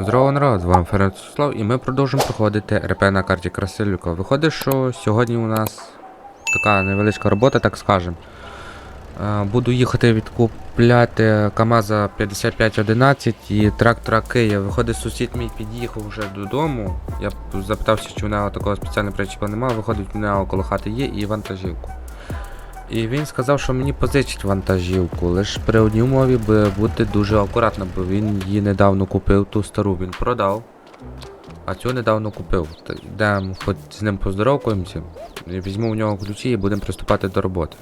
Здорово народ, з вами Ференцислав і ми продовжимо проходити РП на карті Красилюка. Виходить, що сьогодні у нас така невеличка робота, так скажем. Е, Буду їхати відкупляти КАМАЗа 5511 і трактора Київ. Виходить, сусід мій під'їхав вже додому. Я запитався, чи в нього такого спеціального причіпа немає. Виходить, у нього коло хати є і вантажівку. І він сказав, що мені позичить вантажівку, лише при одній умові би бути дуже акуратно, бо він її недавно купив, ту стару він продав, а цю недавно купив. Йдемо хоч з ним поздоровкуємося, візьму у нього ключі і будемо приступати до роботи.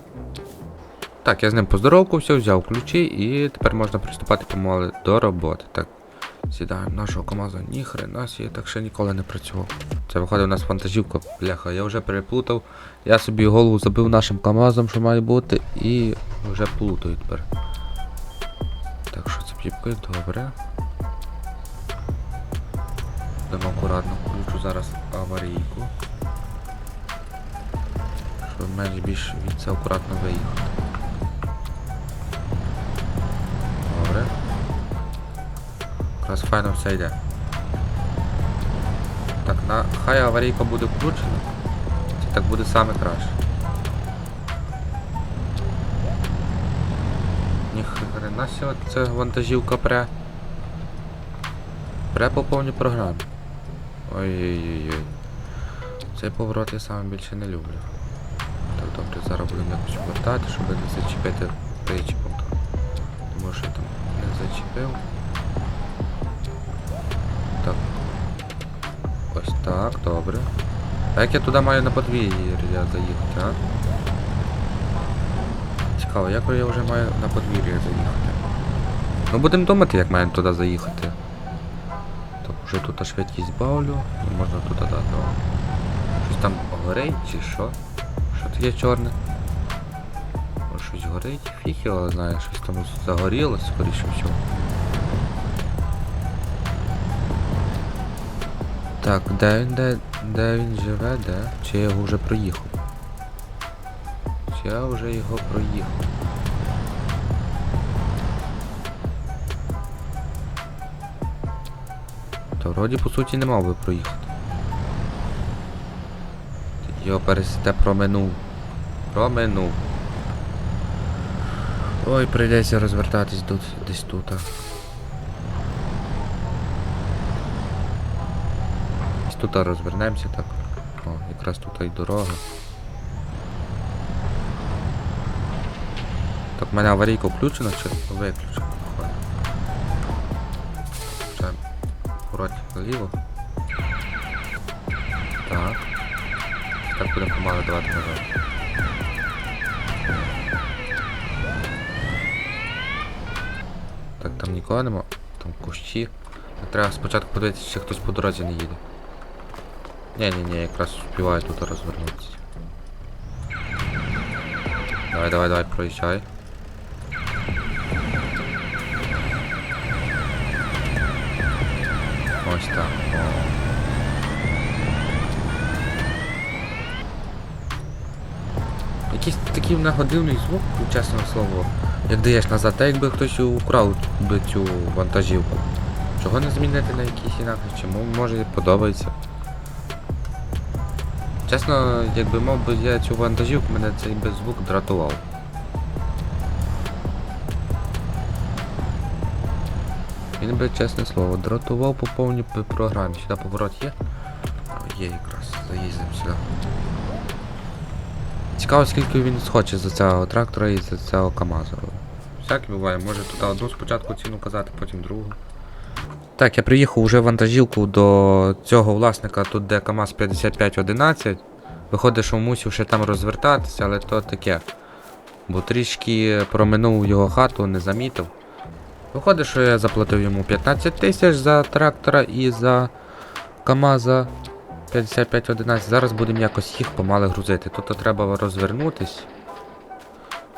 Так, я з ним поздоровкався, взяв ключі і тепер можна приступати помали до роботи. Так, сідаємо нашого КамАЗа. Ніхрена сі, я так ще ніколи не працював. Це виходить у нас вантажівка, бляха, я вже переплутав. Я собі голову забив нашим КАМАЗом, що має бути, і вже плутаю тепер. Так що це піпки, добре. Будемо акуратно, включу зараз аварійку. Щоб менш більш від це акуратно виїхати. Якраз файно все йде. Так, на... хай аварійка буде включена. Це так буде саме краще. Ніхрена сьо, це вантажівка пре. Пре по повній програмі. Ой-ой-ой. Цей поворот я саме більше не люблю. Так, добре, зараз будемо якось повертати, щоб не зачепити причіпом. Тому що я там не зачепив. Ось так, добре. А як я туди маю на подвір'я заїхати, а? Цікаво, як я вже маю на подвір'я заїхати? Ну будемо думати, як маємо туди заїхати. Так, вже тут швидкість збавлю. І можна туди дати. Щось там горить чи що? Що таке чорне? Щось горить, фіг його щось там загорілось, скоріше всього. Так, де він, де, де він живе, де? Чи я його вже проїхав? Чи я вже його проїхав? То вроді по суті не мав би проїхати. Його пересете проминув. Проминув. Ой, прийдеться розвертатись тут, десь тут. а. Ось Тут розвернемося так. О, якраз тут і дорога. Так, в мене аварійка включена чи виключена? Ще акуратно наліво. Так. Так будемо помало давати назад. Так, там нікого нема. Там кущі. Треба спочатку подивитися, чи хтось по дорозі не їде. Ні-ні-ні, якраз успіваю тут розвернутися. Давай, давай, давай, проїжджай. Ось так. О. Якийсь такий в мене дивний звук, чесне слово, як даєш назад, так якби хтось украв би цю вантажівку. Чого не змінити на якийсь інакше? Чому може подобається? Чесно, якби мав би я цю вантажівку, мене цей звук дратував. Він би, чесне слово, дратував по повній програмі. Сюди поворот є? Є якраз, заїздимо сюди. Цікаво, скільки він схоче за цього трактора і за цього КАМАЗа. Всяке буває, може тут одну спочатку ціну казати, потім другу. Так, я приїхав уже вантажівку до цього власника, тут де КАМАЗ 5511. Виходить, що мусив ще там розвертатися, але то таке. Бо трішки проминув його хату, не замітив. Виходить, що я заплатив йому 15 тисяч за трактора і за КАМАЗа 5511. Зараз будемо якось їх помали грузити. Тут треба розвернутись.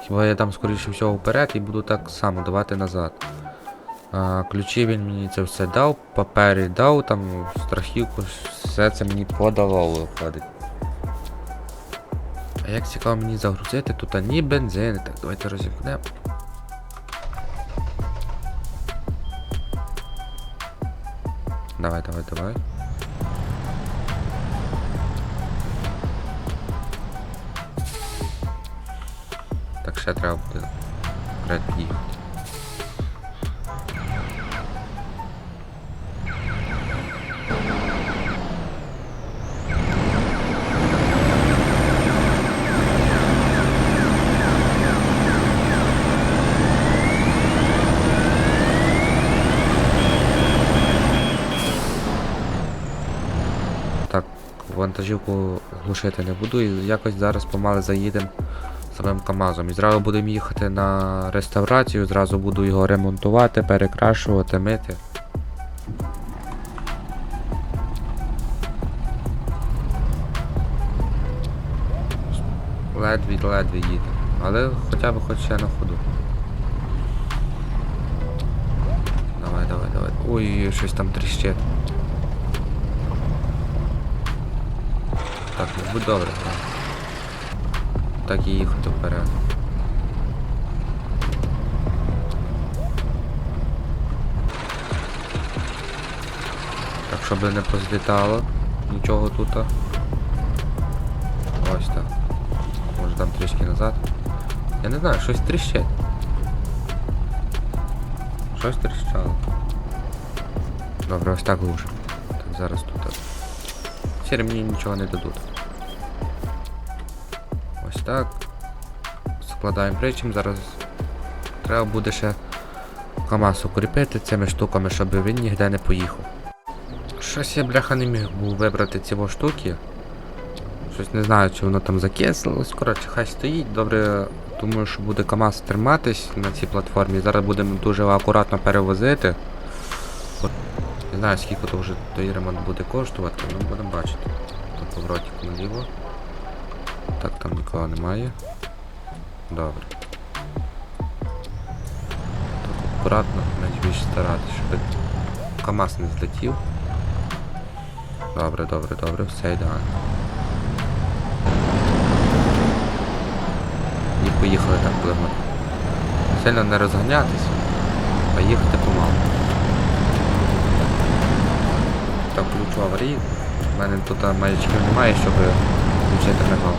Хіба я дам скоріше всього вперед і буду так само давати назад. Ключі він мені це все дав, папері дав, там страхівку, все це мені подавав виходить. А як цікаво мені загрузити, тут ні бензин. Так, давайте розімкнемо. Давай, давай, давай. Так ще треба буде під'їхати. Вантажівку глушити не буду і якось зараз помали заїдемо самим КАМАЗом. І зразу будемо їхати на реставрацію, зразу буду його ремонтувати, перекрашувати, мити. Ледві-ледві їде. Але хоча б хоч ще на ходу. Давай, давай, давай. Ой, щось там тріщить. Так, ну будь добре. так. І їхати вперед. Так, щоб не позлітало нічого тут. Ось так. Може там трішки назад. Я не знаю, щось тріщить. Щось тріщало. Добре, ось так глуше. Так, зараз тут. Ці ремні нічого не дадуть. Так. Складаємо причим, зараз треба буде ще КАМАЗ укріпити цими штуками, щоб він ніде не поїхав. Щось я бляха не міг був вибрати ці штуки. Щось не знаю, чи воно там закислилось. Коротше, хай стоїть. Добре, думаю, що буде КАМАЗ триматись на цій платформі. Зараз будемо дуже акуратно перевозити. От, Не знаю, скільки то вже той ремонт буде коштувати, але будемо бачити. Тут поворотик наліво. Так, там нікого немає. Добре. Так, акуратно, найбільше старатися, щоб КАМАЗ не злетів. Добре, добре, добре, все ідеально. І поїхали так плимо. Сильно не розганятись, а їхати помалу. Так, включу аварію. У мене тут маячків немає, щоб включити мигал.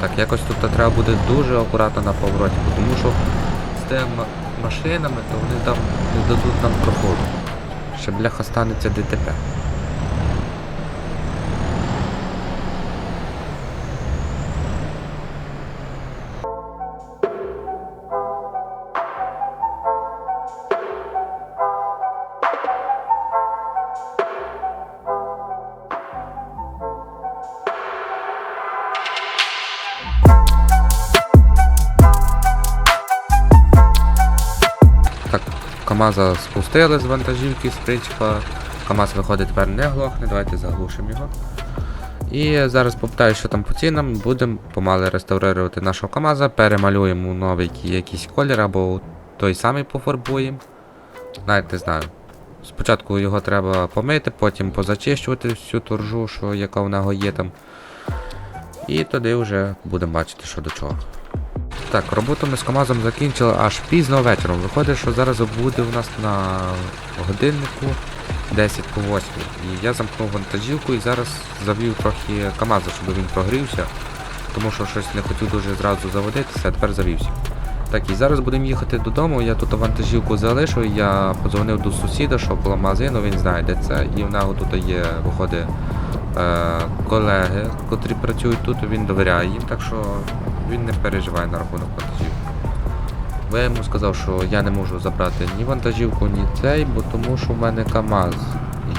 Так, якось тут треба буде дуже акуратно на повороті, тому що з тими машинами, то вони там не дадуть нам проходу. Ще бляха станеться ДТП. КАМАЗа спустили з вантажівки, з причепа. КАМАЗ виходить тепер не глохне, давайте заглушимо його. І зараз попитаю, що там по цінам, будемо помали реставрувати нашого КАМАЗа, перемалюємо новий якийсь колір або той самий пофарбуємо. Навіть знаю. Спочатку його треба помити, потім позачищувати всю торжу, що яка в нього є там. І тоді вже будемо бачити, що до чого. Так, роботу ми з КАМАЗом закінчили аж пізно вечором. Виходить, що зараз буде у нас на годиннику 10 по 8. І я замкнув вантажівку і зараз завів трохи КАМАЗа, щоб він прогрівся. Тому що щось не хотів дуже зразу заводитися, а тепер завівся. Так, і зараз будемо їхати додому. Я тут вантажівку залишив, я подзвонив до сусіда, що коло магазину, він знає, де це. І в нього тут є, виходить, е, колеги, котрі працюють тут, він довіряє їм, так що він не переживає на рахунок вантажівки. Бо я йому сказав, що я не можу забрати ні вантажівку, ні цей, бо тому що в мене КАМАЗ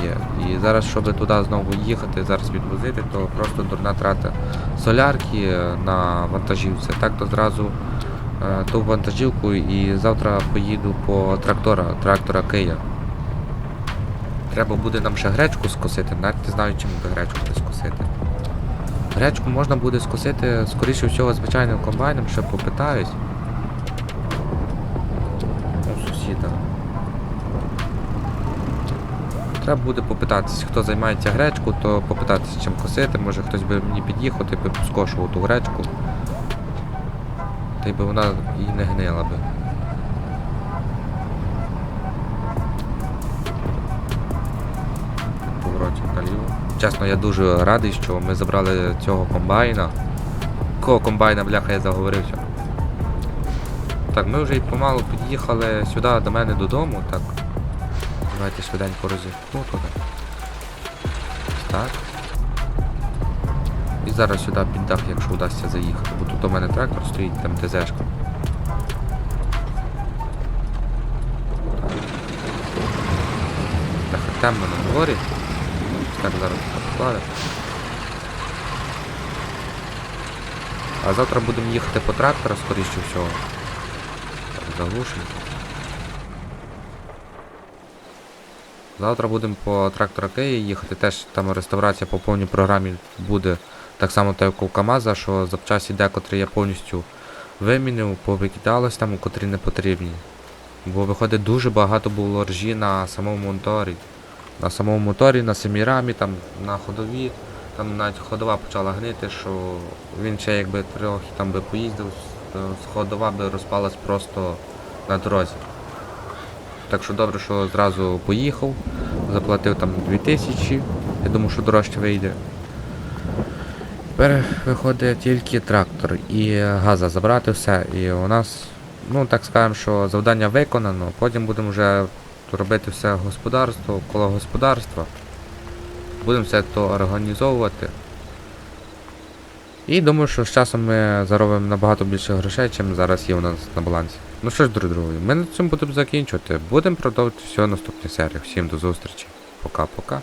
є. І зараз, щоб туди знову їхати, зараз відвозити, то просто дурна трата солярки на вантажівці. Так то зразу е, ту вантажівку і завтра поїду по трактора, трактора Кия. Треба буде нам ще гречку скосити, навіть не знаю, чим би гречку скосити. Гречку можна буде скосити, скоріше всього, звичайним комбайном, ще попитаюсь. У сусіда. Треба буде попитатись, хто займається гречку, то попитатись чим косити, може хтось би мені під'їхав, ти би скошував ту гречку. Та й би вона і не гнила би. Повороті наліво. Чесно, я дуже радий, що ми забрали цього комбайна. Кого комбайна, бляха, я заговорився. Так, ми вже й помалу під'їхали сюди до мене додому, так. Давайте швиденько розімкну туди. Так. І зараз сюди під дах, якщо вдасться заїхати, бо тут у мене трактор стоїть, там ТЗшка. Так, темно на дворі. Так, зараз покладе. А завтра будемо їхати по трактора, скоріше всього. Так, заглушимо. Завтра будемо по трактора Киї їхати, теж там реставрація по повній програмі буде так само так як у КАМАЗа, що запчасті декотрі я повністю вимінив, повикидалось там, котрі не потрібні. Бо виходить дуже багато було ржі на самому моторі. На самому моторі, на самій рамі, там на ходові, там навіть ходова почала гнити, що він ще якби трохи там би поїздив, ходова би розпалась просто на дорозі. Так що добре, що зразу поїхав, заплатив там 2000, я думаю, що дорожче вийде. Тепер виходить тільки трактор і газа забрати все. І у нас, ну так скажемо, що завдання виконано, потім будемо вже робити все господарство, коло господарства. Будемо все то організовувати. І думаю, що з часом ми заробимо набагато більше грошей, чим зараз є у нас на балансі. Ну що ж, друзі, ми на цьому будемо закінчувати. Будемо продовжувати все наступні серії. Всім до зустрічі. Пока-пока.